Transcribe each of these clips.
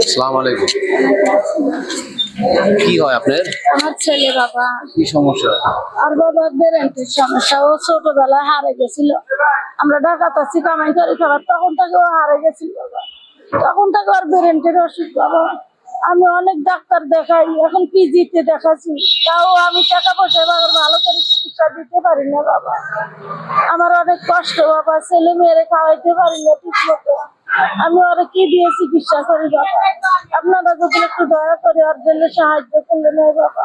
আসসালামু আলাইকুম। কি হয় আপনার? আমার ছেলে বাবা। কি সমস্যা? আর বাবা বেরেন্টের সমস্যা। ও ছোটবেলায় হারে গেছিল। আমরা ঢাকাতে আছি কামাই করে খাবার। তখন থেকে ও হারে গেছিল বাবা। তখন থেকে ওর বেরেন্টের অসুখ বাবা। আমি অনেক ডাক্তার দেখাই এখন পিজিতে দেখাচ্ছি। তাও আমি টাকা পয়সা বাবার ভালো করে চিকিৎসা দিতে পারি না বাবা। আমার অনেক কষ্ট বাবা। ছেলে মেয়েরে খাওয়াইতে পারি না ঠিক মতো আমি ওরা কি দিয়ে চিকিৎসা করি বাবা? আপনারা যদি একটু দয়া করে ওর জন্য সাহায্য করলে নয় বাবা।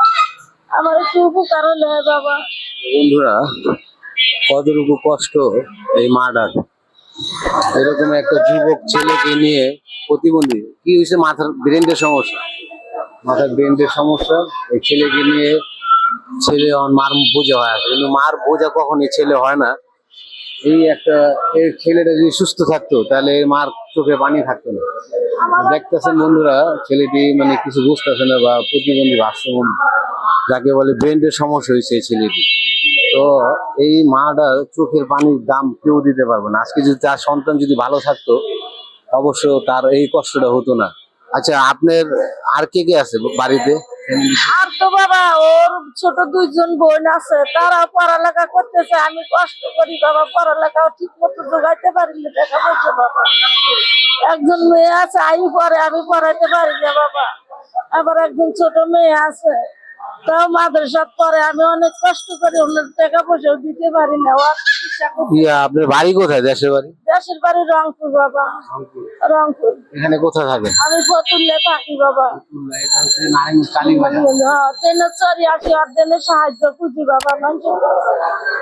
আমার একটু উপকার হলে বাবা। বন্ধুরা, কতটুকু কষ্ট এই মার্ডার? এরকম একটা যুবক ছেলেকে নিয়ে প্রতিবন্ধী, কি হয়েছে মাথার ব্রেনের সমস্যা? মাথার ব্রেনের সমস্যা, এই ছেলেকে নিয়ে ছেলে মার বোঝা হয় কিন্তু মার বোঝা কখনই ছেলে হয় না। এই একটা, এই ছেলেটা যদি সুস্থ থাকতো, তাহলে এর মার চোখে পানি থাকতো না। দেখতেছেন বন্ধুরা, ছেলেটি মানে কিছু বুঝতেছে না বা প্রতিবন্ধী ভাষ্যমন যাকে বলে ব্রেনের সমস্যা হয়েছে এই ছেলেটি। তো এই মাটার চোখের পানির দাম কেউ দিতে পারবে না। আজকে যদি তার সন্তান যদি ভালো থাকতো, অবশ্য তার এই কষ্টটা হতো না। আচ্ছা আপনার আর কে কে আছে বাড়িতে? আর তো বাবা, ওর ছোট দুইজন বোন আছে তারা পড়ালেখা করতেছে, আমি কষ্ট করি বাবা পড়ালেখা ঠিক মতো যোগাইতে পারি না টাকা পয়সা বাবা। একজন মেয়ে আছে আই পরে, আমি পড়াইতে পারি না বাবা। আবার একজন ছোট মেয়ে আছে, তাও মাদ্রাসা পরে আমি অনেক কষ্ট করি ওনার টাকা পয়সাও দিতে পারি না। ইয়া আপনার বাড়ি কোথায়? দেশের বাড়ি? দেশের বাড়ি রংপুর বাবা। রংপুর। এখানে কোথায় থাকেন? আমি ফতুল্লে থাকি বাবা। হ্যাঁ চড়ি আসি আর ট্রেনে সাহায্য খুঁজি বাবা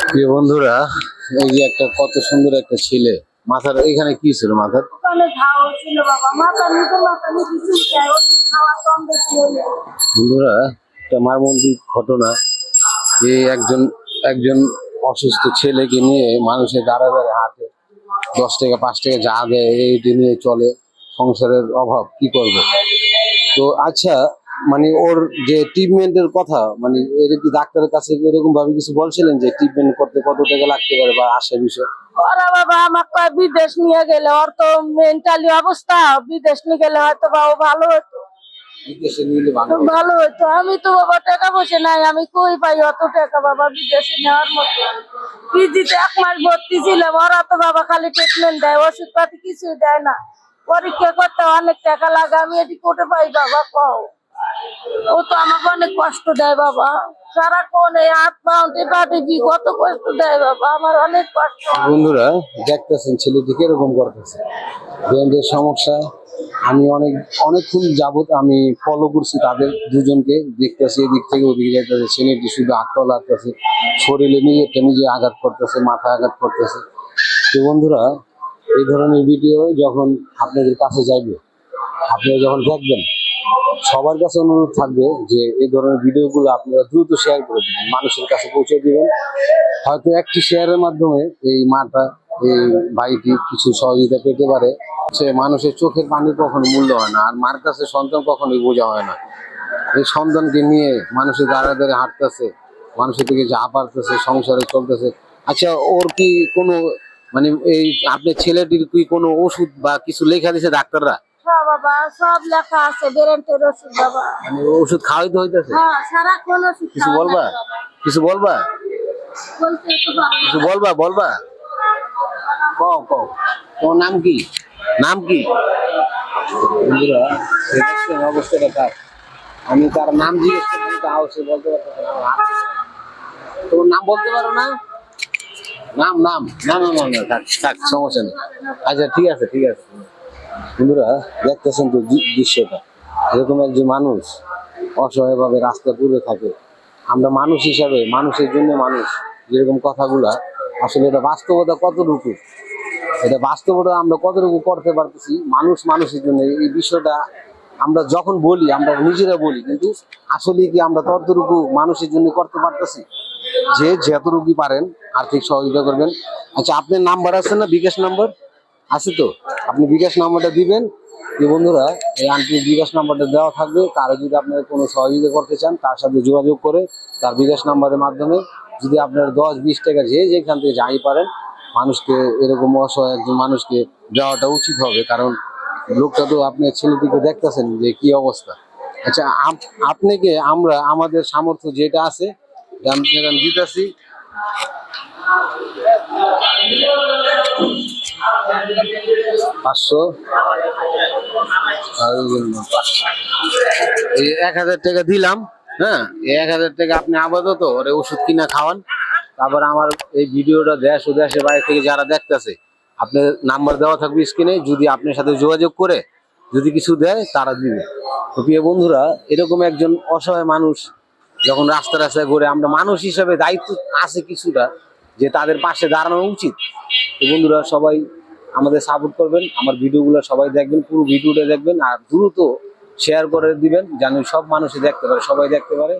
প্রিয় বন্ধুরা এই যে একটা কত সুন্দর একটা ছেলে। মাথার এখানে কি ছিল মাথার? ওখানে ঘাও ছিল বাবা। মাথা নিতে মাথা নিতে খাওয়া কম বেশি বন্ধুরা একটা মারমন্দির ঘটনা। যে একজন একজন অসুস্থ ছেলেকে নিয়ে মানুষের দাঁড়া দাঁড়ে হাঁটে। দশ টাকা পাঁচ টাকা যা দেয় এইটি নিয়ে চলে। সংসারের অভাব, কি করবে? তো আচ্ছা মানে ওর যে ট্রিটমেন্টের কথা মানে এর কি ডাক্তারের কাছে এরকম ভাবে কিছু বলছিলেন যে ট্রিটমেন্ট করতে কত টাকা লাগতে পারে বা আসে বিষয়? বাবা বিদেশ নিয়ে গেলে ওর তো মেন্টালি অবস্থা, বিদেশ নিয়ে গেলে হয়তো বা ও ভালো হতো। বিদেশে নিলে ভালো হতো। আমি তো বাবা টাকা পয়সা নাই আমি কই পাই অত টাকা? বাবা বিদেশে নেওয়ার মতো। পিজিতে এক মাস ভর্তি ছিলাম ওরা তো বাবা খালি ট্রিটমেন্ট দেয় ওষুধ পাতি কিছুই দেয় না। পরীক্ষা করতে অনেক টাকা লাগে আমি এটি কোটে পাই বাবা কও। ও তো আমাকে অনেক কষ্ট দেয় বাবা। সারাক্ষণ এই হাত কত কষ্ট দেয় বাবা। আমার অনেক কষ্ট। বন্ধুরা দেখতেছেন ছেলেটি কীরকম করতেছে। ব্রেন্ডের সমস্যা আমি অনেক, অনেকক্ষণ যাবত আমি ফলো করছি তাদের দুজনকে, দেখতেছি এদিক থেকে ওদিকে যাইতেছে, ছেলেটি শুধু আটকা লাগতেছে শরীরে নিজেরটা নিজে আঘাত করতেছে, মাথায় আঘাত করতেছে। তো বন্ধুরা, এই ধরনের ভিডিও যখন আপনাদের কাছে যাইবে, আপনারা যখন দেখবেন, সবার কাছে অনুরোধ থাকবে যে এই ধরনের ভিডিওগুলো আপনারা দ্রুত শেয়ার করে দেবেন, মানুষের কাছে পৌঁছে দিবেন। হয়তো একটি শেয়ারের মাধ্যমে এই মাটা এই ভাইটি কিছু সহযোগিতা পেতে পারে? সে মানুষের চোখের পানি কখনো মূল্য হয় না আর মার কাছে সন্তান কখনোই বোঝা হয় না। এই সন্তানকে নিয়ে মানুষের দাঁড়া দাঁড়ে হাঁটতেছে মানুষের দিকে যা পারতেছে সংসারে চলতেছে। আচ্ছা ওর কি কোনো মানে এই আপনার ছেলেটির কি কোনো ওষুধ বা কিছু লেখা দিছে ডাক্তাররা? হ্যাঁ বাবা সব লেখা আছে বেরেন্টের ওষুধ বাবা। মানে ওষুধ খাওয়াইতে হইতেছে? হ্যাঁ ওষুধ কিছু বলবা? কিছু বলবা? কিছু বলবা বলবা? কও কও। তোমার নাম কি? নাম কি? বন্ধুরা দেখছেন অবস্থাটা তার। আমি তার নাম জিজ্ঞেস করছি তাও সে বলতে। তোমার নাম বলতে পারো না? নাম নাম না না না না থাক থাক সমস্যা নেই। আচ্ছা ঠিক আছে ঠিক আছে। বন্ধুরা দেখতেছেন তো দৃশ্যটা। এরকম একজন মানুষ অসহায়ভাবে রাস্তা ঘুরে থাকে। আমরা মানুষ হিসাবে মানুষের জন্য মানুষ। যেরকম কথাগুলা আসলে এটা বাস্তবতা কতটুকু? এটা বাস্তবতা আমরা কতটুকু করতে পারতেছি? মানুষ মানুষের জন্য এই বিষয়টা আমরা যখন বলি, আমরা নিজেরা বলি, কিন্তু আসলে কি আমরা ততটুকু মানুষের জন্য করতে পারতেছি? যে যতটুকু পারেন, আর্থিক সহযোগিতা করবেন। আচ্ছা আপনার নাম্বার আছে না? বিকাশ নাম্বার? আছে তো? আপনি বিকাশ নাম্বারটা দিবেন। যে বন্ধুরা, এই আন্টির বিকাশ নাম্বারটা দেওয়া থাকবে। কারও যদি আপনারা কোনো সহযোগিতা করতে চান, তার সাথে যোগাযোগ করে তার বিকাশ নাম্বারের মাধ্যমে যদি আপনার দশ, বিশ টাকা যে যেখান থেকে যাই পারেন, মানুষকে এরকম অসহায় একজন মানুষকে যাওয়াটা উচিত হবে। কারণ লোকটা তো আপনার ছেলেটিকে দেখতেছেন যে কি অবস্থা। আচ্ছা আপ- আপনাকে আমরা, আমাদের সামর্থ্য যেটা আছে দিতেছি। পাঁচশো। এক হাজার টাকা দিলাম। হ্যাঁ এক হাজার টাকা আপনি আপাতত ওরে ওষুধ কিনা খাওয়ান। তারপর আমার এই ভিডিওটা দেশ ও দেশের বাইরে থেকে যারা দেখতেছে আপনার নাম্বার দেওয়া থাকবে স্ক্রিনে যদি আপনার সাথে যোগাযোগ করে যদি কিছু দেয়, তারা দিবে। তো প্রিয় বন্ধুরা, এরকম একজন অসহায় মানুষ যখন রাস্তা রাস্তায় ঘুরে, আমরা মানুষ হিসাবে দায়িত্ব আছে কিছুটা যে তাদের পাশে দাঁড়ানো উচিত। তো বন্ধুরা, সবাই আমাদের সাপোর্ট করবেন। আমার ভিডিওগুলো সবাই দেখবেন, পুরো ভিডিওটা দেখবেন, আর দ্রুত শেয়ার করে দিবেন যেন সব মানুষই দেখতে পারে সবাই দেখতে পারে।